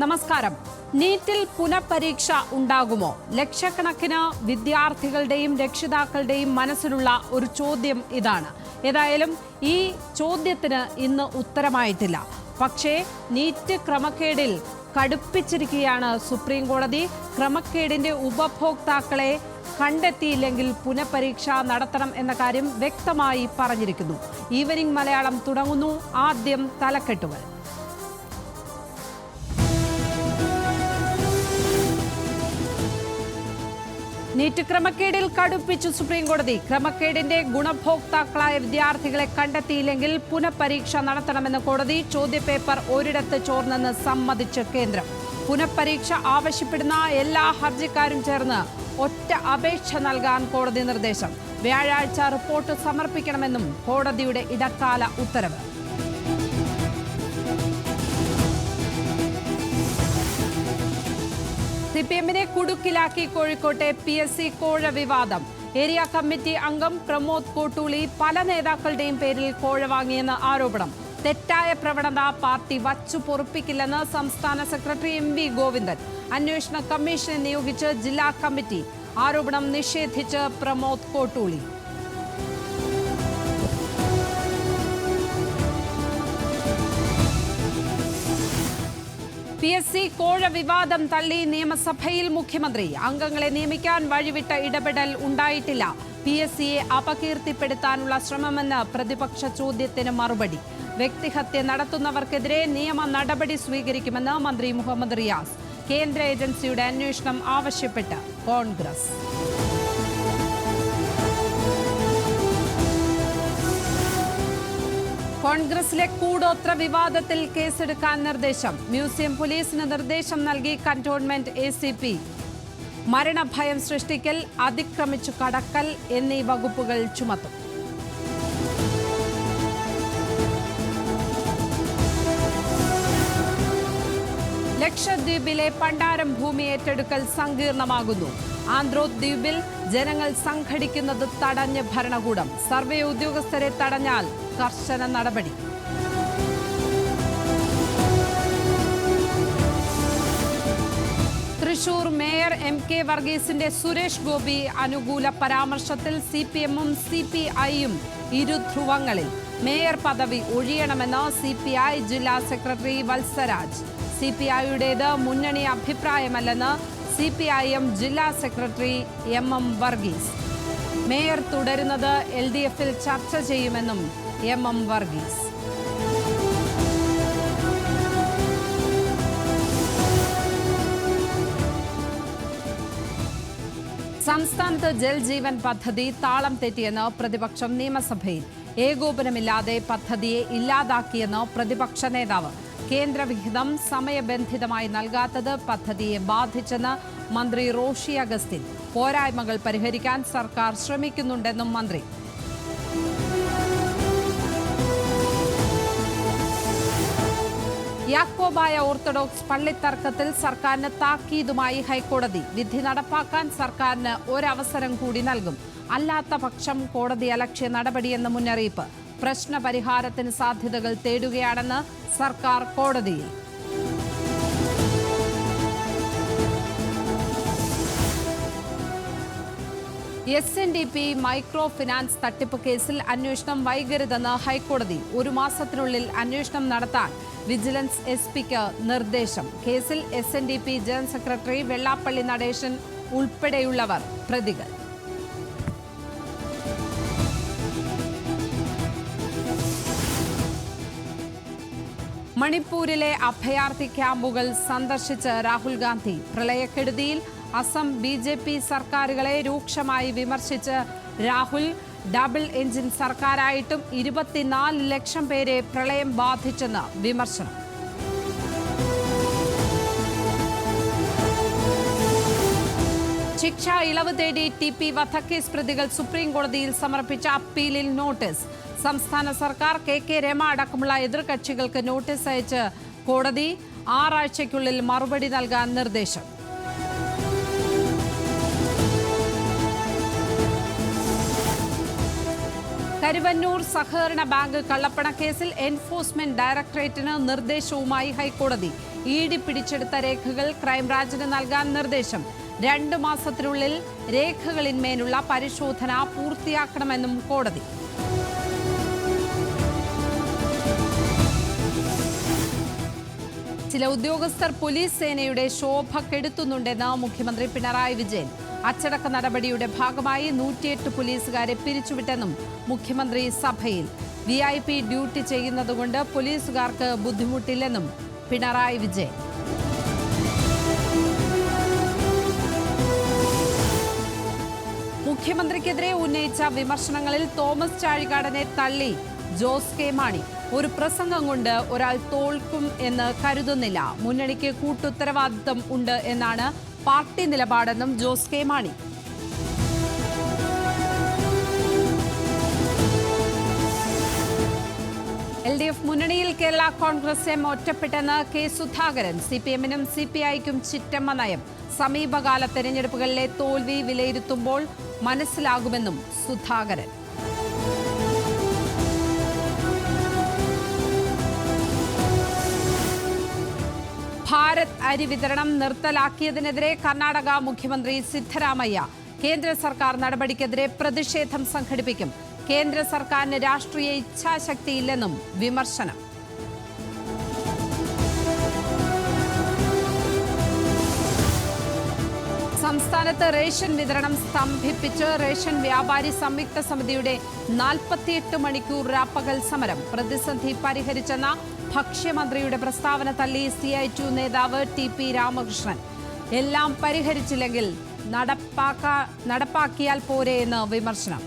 നമസ്കാരം. നീറ്റിൽ പുനഃപരീക്ഷ ഉണ്ടാകുമോ? ലക്ഷക്കണക്കിന് വിദ്യാർത്ഥികളുടെയും രക്ഷിതാക്കളുടെയും മനസ്സിലുള്ള ഒരു ചോദ്യം ഇതാണ്. ഏതായാലും ഈ ചോദ്യത്തിന് ഇന്ന് ഉത്തരമായിട്ടില്ല. പക്ഷേ നീറ്റ് ക്രമക്കേടിൽ കടുപ്പിച്ചിരിക്കുകയാണ് സുപ്രീം കോടതി. ക്രമക്കേടിന്റെ ഉപഭോക്താക്കളെ കണ്ടെത്തിയില്ലെങ്കിൽ പുനഃപരീക്ഷ നടത്തണം എന്ന കാര്യം വ്യക്തമായി പറഞ്ഞിരിക്കുന്നു. ഈവനിംഗ് മലയാളം തുടങ്ങുന്നു. ആദ്യം തലക്കെട്ടുകൾ. നീറ്റ് ക്രമക്കേടിൽ കടുപ്പിച്ചു സുപ്രീംകോടതി. ക്രമക്കേടിന്റെ ഗുണഭോക്താക്കളായ വിദ്യാർത്ഥികളെ കണ്ടെത്തിയില്ലെങ്കിൽ പുനഃപരീക്ഷ നടത്തണമെന്ന് കോടതി ചോദ്യപേപ്പർ ഒരിടത്ത് ചോർന്നെന്ന് സമ്മതിച്ച് കേന്ദ്രം. പുനഃപരീക്ഷ ആവശ്യപ്പെടുന്ന എല്ലാ ഹർജിക്കാരും ചേർന്ന് ഒറ്റ അപേക്ഷ നൽകാൻ കോടതി നിർദ്ദേശം. വ്യാഴാഴ്ച റിപ്പോർട്ട് സമർപ്പിക്കണമെന്നും കോടതിയുടെ ഇടക്കാല ഉത്തരവ്. സി പി എമ്മിനെ കുടുക്കിലാക്കി കോഴിക്കോട്ടെ പി എസ് സി കോഴ വിവാദം. ഏരിയ കമ്മിറ്റി അംഗം പ്രമോദ് കോട്ടൂളി പല നേതാക്കളുടെയും പേരിൽ കോഴ വാങ്ങിയെന്ന് ആരോപണം. തെറ്റായ പ്രവണത പാർട്ടി വച്ചു പൊറുപ്പിക്കില്ലെന്ന് സംസ്ഥാന സെക്രട്ടറി എം വി ഗോവിന്ദൻ. അന്വേഷണ കമ്മീഷനെ നിയോഗിച്ച് ജില്ലാ കമ്മിറ്റി. ആരോപണം നിഷേധിച്ച് Pramod Kottooli. P S C കോഴ വിവാദം തള്ളി നിയമസഭയിൽ മുഖ്യമന്ത്രി. അംഗങ്ങളെ നിയമിക്കാൻ വഴിവിട്ട ഇടപെടൽ ഉണ്ടായിട്ടില്ല. പി എസ് സിയെ അപകീർത്തിപ്പെടുത്താനുള്ള ശ്രമമെന്ന് പ്രതിപക്ഷ ചോദ്യത്തിന് മറുപടി. വ്യക്തിഹത്യ നടത്തുന്നവർക്കെതിരെ നിയമ നടപടി സ്വീകരിക്കുമെന്ന് മന്ത്രി മുഹമ്മദ് റിയാസ്. കേന്ദ്ര ഏജൻസിയുടെ അന്വേഷണം ആവശ്യപ്പെട്ട് കോൺഗ്രസ്. കോൺഗ്രസിലെ കൂടോത്ര വിവാദത്തിൽ കേസെടുക്കാൻ നിർദ്ദേശം. മ്യൂസിയം പോലീസിന് നിർദ്ദേശം നൽകി കന്റോൺമെന്റ് എ സി പി. മരണഭയം സൃഷ്ടിക്കൽ അതിക്രമിച്ചു കടക്കൽ എന്നീ വകുപ്പുകൾ ചുമത്തും. ലക്ഷദ്വീപിലെ പണ്ടാരം ഭൂമി ഏറ്റെടുക്കൽ സങ്കീർണമാകുന്നു. ആന്ധ്രോദ്വീപിൽ ജനങ്ങൾ സംഘടിക്കുന്നത് തടഞ്ഞ് ഭരണകൂടം. സർവേ ഉദ്യോഗസ്ഥരെ തടഞ്ഞാൽ കർശന നടപടി. തൃശൂർ മേയർ എം കെ വർഗീസിന്റെ സുരേഷ് ഗോപി അനുകൂല പരാമർശത്തിൽ സി പി എമ്മും സി പി ഐയും ഇരുധ്രുവങ്ങളിൽ മേയർ പദവി ഒഴിയണമെന്ന് സി പി ഐ ജില്ലാ സെക്രട്ടറി വത്സരാജ്. സി പി ഐയുടേത് മുന്നണി അഭിപ്രായമല്ലെന്ന് സി പി ഐ എം ജില്ലാ secretary M M Varghese. Mayor തുടരുന്നത് എൽ ഡി എഫിൽ ചർച്ച ചെയ്യുമെന്നും എം എം വർഗീസ്. സംസ്ഥാനത്ത് ജൽജീവൻ പദ്ധതി താളം തെറ്റിയെന്ന് പ്രതിപക്ഷം നിയമസഭയിൽ. ഏകോപനമില്ലാതെ പദ്ധതിയെ ഇല്ലാതാക്കിയെന്ന് പ്രതിപക്ഷ നേതാവ് കേന്ദ്രവിഹിതം സമയബന്ധിതമായി നൽകാത്തത് പദ്ധതിയെ ബാധിച്ചെന്ന് മന്ത്രി റോഷി അഗസ്റ്റിൻ. പോരായ്മകൾ പരിഹരിക്കാൻ സർക്കാർ ശ്രമിക്കുന്നുണ്ടെന്നും മന്ത്രി. യാക്കോബായ ഓർത്തഡോക്സ് പള്ളിത്തർക്കത്തിൽ സർക്കാരിന് താക്കീതുമായി ഹൈക്കോടതി. വിധി നടപ്പാക്കാൻ സർക്കാരിന് ഒരവസരം കൂടി നൽകും. അല്ലാത്ത പക്ഷം കോടതി അലക്ഷ്യ നടപടിയെന്ന മുന്നറിയിപ്പ്. പ്രശ്ന പരിഹാരത്തിന് സാധ്യതകൾ തേടുകയാണെന്ന് സർക്കാർ കോടതിയിൽ. S N D P micro finance തട്ടിപ്പ് കേസിൽ അന്വേഷണം വൈകരുതെന്ന് ഹൈക്കോടതി ഒരു മാസത്തിനുള്ളിൽ അന്വേഷണം നടത്താൻ വിജിലൻസ് എസ് പിക്ക് നിർദ്ദേശം. കേസിൽ S N D P general secretary Vellappally Natesan ഉൾപ്പെടെയുള്ളവർ പ്രതികൾ. മണിപ്പൂരിലെ അഭയാർത്ഥി ക്യാമ്പുകൾ സന്ദർശിച്ച് രാഹുൽ ഗാന്ധി പ്രളയക്കെടുതിയിൽ അസം ബി ജെ പി സർക്കാരുകളെ രൂക്ഷമായി വിമർശിച്ച് രാഹുൽ ഡബിൾ എഞ്ചിൻ സർക്കാരായിട്ടും ഇരുപത്തിനാല് ലക്ഷം പേരെ പ്രളയം ബാധിച്ചെന്ന് വിമർശനം. ശിക്ഷ ഇളവ് തേടി ടി പി വധക്കേസ് പ്രതികൾ സുപ്രീം കോടതിയിൽ സമർപ്പിച്ച അപ്പീലിൽ നോട്ടീസ്. സംസ്ഥാന സർക്കാർ കെ കെ രമ അടക്കമുള്ള എതിർകക്ഷികൾക്ക് നോട്ടീസ് അയച്ച് കോടതി ആറാഴ്ചയ്ക്കുള്ളിൽ മറുപടി നൽകാൻ നിർദ്ദേശം. കരുവന്നൂർ സഹകരണ ബാങ്ക് കള്ളപ്പണക്കേസിൽ എൻഫോഴ്സ്മെന്റ് ഡയറക്ടറേറ്റിന് നിർദ്ദേശവുമായി ഹൈക്കോടതി. ഇഡി പിടിച്ചെടുത്ത രേഖകൾ ക്രൈംബ്രാഞ്ചിന് നൽകാൻ നിർദ്ദേശം. രണ്ടു മാസത്തിനുള്ളിൽ രേഖകളിന്മേലുള്ള പരിശോധന പൂർത്തിയാക്കണമെന്നും കോടതി. ചില ഉദ്യോഗസ്ഥർ പോലീസ് സേനയുടെ ശോഭ കെടുത്തുന്നുണ്ടെന്ന് മുഖ്യമന്ത്രി പിണറായി വിജയൻ. അച്ചടക്ക നടപടിയുടെ ഭാഗമായി നൂറ്റിയെട്ട് പോലീസുകാരെ പിരിച്ചുവിട്ടെന്നും മുഖ്യമന്ത്രി സഭയിൽ വി ഐ പി ഡ്യൂട്ടി ചെയ്യുന്നതുകൊണ്ട് പോലീസുകാർക്ക് ബുദ്ധിമുട്ടില്ലെന്നും പിണറായി വിജയൻ. മുഖ്യമന്ത്രിക്കെതിരെ ഉന്നയിച്ച വിമർശനങ്ങളിൽ തോമസ് ചാഴികാടനെ തള്ളി ജോസ് കെ മാണി. ഒരു പ്രസംഗം കൊണ്ട് ഒരാൾ തോൽക്കും എന്ന് കരുതുന്നില്ല. മുന്നണിക്ക് കൂട്ടുത്തരവാദിത്തം ഉണ്ട് എന്നാണ് party നിലപാടെന്നും Jose K Mani. L D F മുന്നണിയിൽ കേരള കോൺഗ്രസ് എം ഒറ്റപ്പെട്ടെന്ന് കെ സുധാകരൻ സി പി എമ്മിനും സി പി ഐക്കും ചിറ്റമ്മ നയം. സമീപകാല തെരഞ്ഞെടുപ്പുകളിലെ തോൽവി വിലയിരുത്തുമ്പോൾ മനസ്സിലാകുമെന്നും സുധാകരൻ. ഭാരത് അരി വിതരണം നിർത്തലാക്കിയതിനെതിരെ കർണാടക മുഖ്യമന്ത്രി സിദ്ധരാമയ്യ കേന്ദ്ര സർക്കാർ നടപടിക്കെതിരെ പ്രതിഷേധം സംഘടിപ്പിക്കും. കേന്ദ്ര സർക്കാരിന് രാഷ്ട്രീയ ഇച്ഛാശക്തിയില്ലെന്നും വിമർശനം. സംസ്ഥാനത്ത് റേഷൻ വിതരണം സ്തംഭിപ്പിച്ച് റേഷൻ വ്യാപാരി സംയുക്ത സമിതിയുടെ നാൽപ്പത്തിയെട്ട് മണിക്കൂർ രാപ്പകൽ സമരം. പ്രതിസന്ധി പരിഹരിച്ചെന്ന ഭക്ഷ്യമന്ത്രിയുടെ പ്രസ്താവന തള്ളി സി ഐ ടു നേതാവ് ടി പി രാമകൃഷ്ണൻ. എല്ലാം പരിഹരിച്ചില്ലെങ്കിൽ നടപ്പാക്കാ നടപ്പാക്കിയാൽ പോരെ എന്ന് വിമർശനം.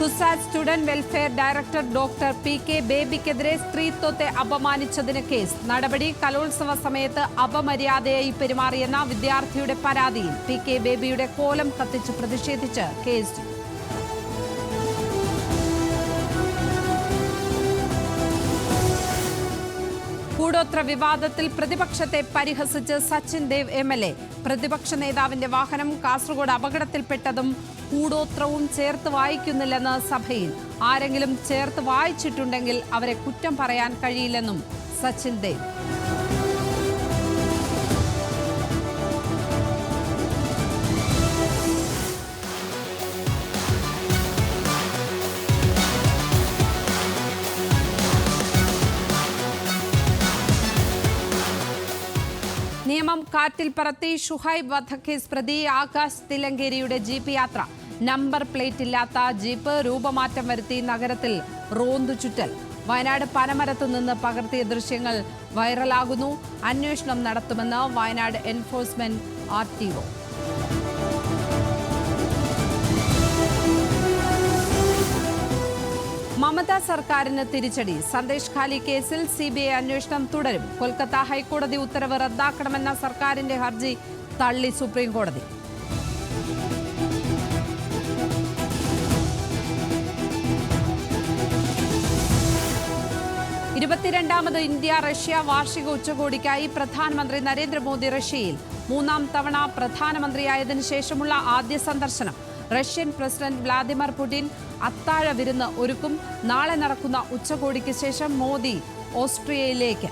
CUSAT student welfare director doctor P K ബേബിക്കെതിരെ സ്ത്രീത്വത്തെ അപമാനിച്ചതിന് കേസ്. നടപടി കലോത്സവ സമയത്ത് അപമര്യാദയായി പെരുമാറിയെന്ന വിദ്യാർത്ഥിയുടെ പരാതിയിൽ പി കെ ബേബിയുടെ കോലം കത്തിച്ച് പ്രതിഷേധിച്ച് കേസ്. കൂടോത്ര വിവാദത്തിൽ പ്രതിപക്ഷത്തെ പരിഹസിച്ച് Sachin Dev M L A. പ്രതിപക്ഷ നേതാവിന്റെ വാഹനം കാസർഗോഡ് അപകടത്തിൽപ്പെട്ടതും കൂടോത്രവും ചേർത്ത് വായിക്കുന്നില്ലെന്ന് സഭയിൽ. ആരെങ്കിലും ചേർത്ത് വായിച്ചിട്ടുണ്ടെങ്കിൽ അവരെ കുറ്റം പറയാൻ കഴിയില്ലെന്നും സച്ചിൻ ദേവ്. നിയമം കാറ്റിൽ പറത്തി ഷുഹൈബ് വധക്കേസ് പ്രതി ആകാശ് തിലങ്കേരിയുടെ ജീപ്പ് യാത്ര. നമ്പർ പ്ലേറ്റ് ഇല്ലാത്ത ജീപ്പ് രൂപമാറ്റം വരുത്തി നഗരത്തിൽ റോന്തു ചുറ്റൽ. വയനാട് പനമരത്തു നിന്ന് പകർത്തിയ ദൃശ്യങ്ങൾ വൈറലാകുന്നു. അന്വേഷണം നടത്തുമെന്ന് വയനാട് എൻഫോഴ്സ്മെന്റ് ആർ മമതാ സർക്കാരിന് തിരിച്ചടി. സന്ദേശ് ഖാലി കേസിൽ സി ബി ഐ അന്വേഷണം തുടരും. കൊൽക്കത്ത ഹൈക്കോടതി ഉത്തരവ് റദ്ദാക്കണമെന്ന സർക്കാരിന്റെ ഹർജി തള്ളി സുപ്രീം കോടതി ഇരുപത്തിരണ്ടാമത് ഇന്ത്യ റഷ്യ വാർഷിക ഉച്ചകോടിക്കായി പ്രധാനമന്ത്രി നരേന്ദ്രമോദി റഷ്യയിൽ. മൂന്നാം തവണ പ്രധാനമന്ത്രിയായതിനു ശേഷമുള്ള ആദ്യ സന്ദർശനം. റഷ്യൻ പ്രസിഡന്റ് വ്ളാദിമിർ പുടിൻ അത്താഴ വിരുന്ന് ഒരുക്കും. നാളെ നടക്കുന്ന ഉച്ചകോടിക്ക് ശേഷം മോദി ഓസ്ട്രിയയിലേക്ക്.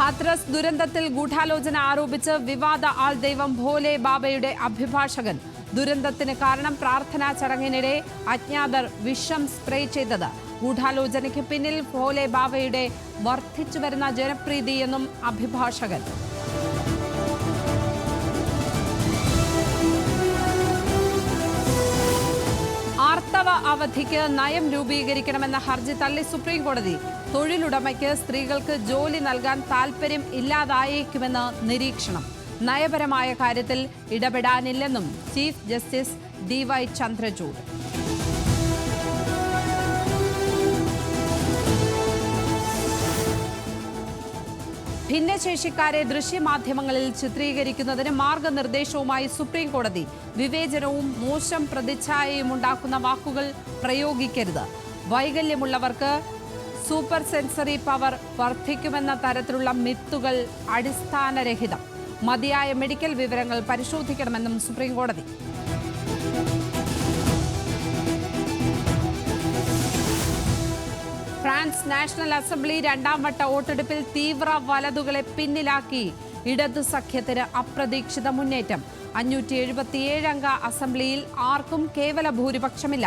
ഹാത്രസ് ദുരന്തത്തിൽ ഗൂഢാലോചന ആരോപിച്ച് വിവാദ ആൾ ദൈവം ഭോലെ ബാബയുടെ അഭിഭാഷകൻ. ദുരന്തത്തിന് കാരണം പ്രാർത്ഥനാ ചടങ്ങിനിടെ അജ്ഞാതർ വിഷം സ്പ്രേ ചെയ്തത്. ഗൂഢാലോചനയ്ക്ക് പിന്നിൽ ഭോലെ ബാബയുടെ വർദ്ധിച്ചു വരുന്ന ജനപ്രീതിയെന്നും അഭിഭാഷകൻ. ആർത്തവ അവധിക്ക് നയം രൂപീകരിക്കണമെന്ന ഹർജി തള്ളി സുപ്രീം കോടതി. തൊഴിലുടമയ്ക്ക് സ്ത്രീകൾക്ക് ജോലി നൽകാൻ താൽപ്പര്യം ഇല്ലാതായേക്കുമെന്ന് നിരീക്ഷണം. നയപരമായ കാര്യത്തിൽ ഇടപെടാനില്ലെന്നും chief justice D Y Chandrachud. ഭിന്നശേഷിക്കാരെ ദൃശ്യമാധ്യമങ്ങളിൽ ചിത്രീകരിക്കുന്നതിന് മാർഗനിർദ്ദേശവുമായി സുപ്രീം കോടതി വിവേചനവും മോശം പ്രതിച്ഛായയും ഉണ്ടാക്കുന്ന വാക്കുകൾ പ്രയോഗിക്കരുത്. വൈകല്യമുള്ളവർക്ക് സൂപ്പർ സെൻസറി പവർ വർദ്ധിക്കുമെന്ന തരത്തിലുള്ള മിത്തുകൾ അടിസ്ഥാനരഹിതം. മതിയായ മെഡിക്കൽ വിവരങ്ങൾ പരിശോധിക്കണമെന്നും സുപ്രീംകോടതി ഫ്രാൻസ് നാഷണൽ അസംബ്ലി രണ്ടാം വട്ട വോട്ടെടുപ്പിൽ തീവ്ര വലതുകളെ പിന്നിലാക്കി. ഇടതു സഖ്യത്തിന് അപ്രതീക്ഷിത മുന്നേറ്റം. അഞ്ഞൂറ്റി എഴുപത്തിയേഴ് അംഗ അസംബ്ലിയിൽ ആർക്കും കേവല ഭൂരിപക്ഷമില്ല.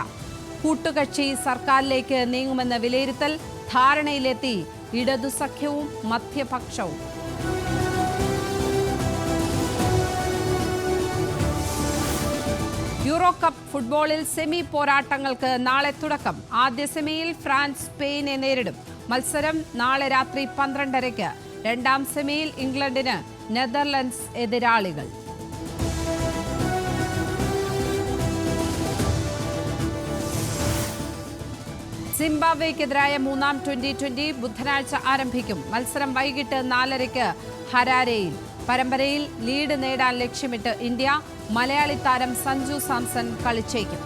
കൂട്ടുകക്ഷി സർക്കാരിലേക്ക് നീങ്ങുമെന്ന വിലയിരുത്തൽ ധാരണയിലെത്തി. ഇടതു സഖ്യവും മധ്യപക്ഷവും. യൂറോ കപ്പ് ഫുട്ബോളിൽ സെമി പോരാട്ടങ്ങൾക്ക് നാളെ തുടക്കം. ആദ്യ സെമിയിൽ ഫ്രാൻസ് സ്പെയിനെ നേരിടും. മത്സരം നാളെ രാത്രി പന്ത്രണ്ടരയ്ക്ക്. രണ്ടാം സെമിയിൽ ഇംഗ്ലണ്ടിന് നെതർലൻഡ്സ് എതിരാളികൾ. സിംബാബ്വേക്കെതിരായ മൂന്നാം ട്വന്റി ട്വന്റി ബുധനാഴ്ച ആരംഭിക്കും. മത്സരം വൈകിട്ട് നാലരയ്ക്ക് ഹരാരയിൽ. പരമ്പരയിൽ ലീഡ് നേടാൻ ലക്ഷ്യമിട്ട് ഇന്ത്യ മലയാളി താരം സഞ്ജു സാംസൺ കളിച്ചേക്കും.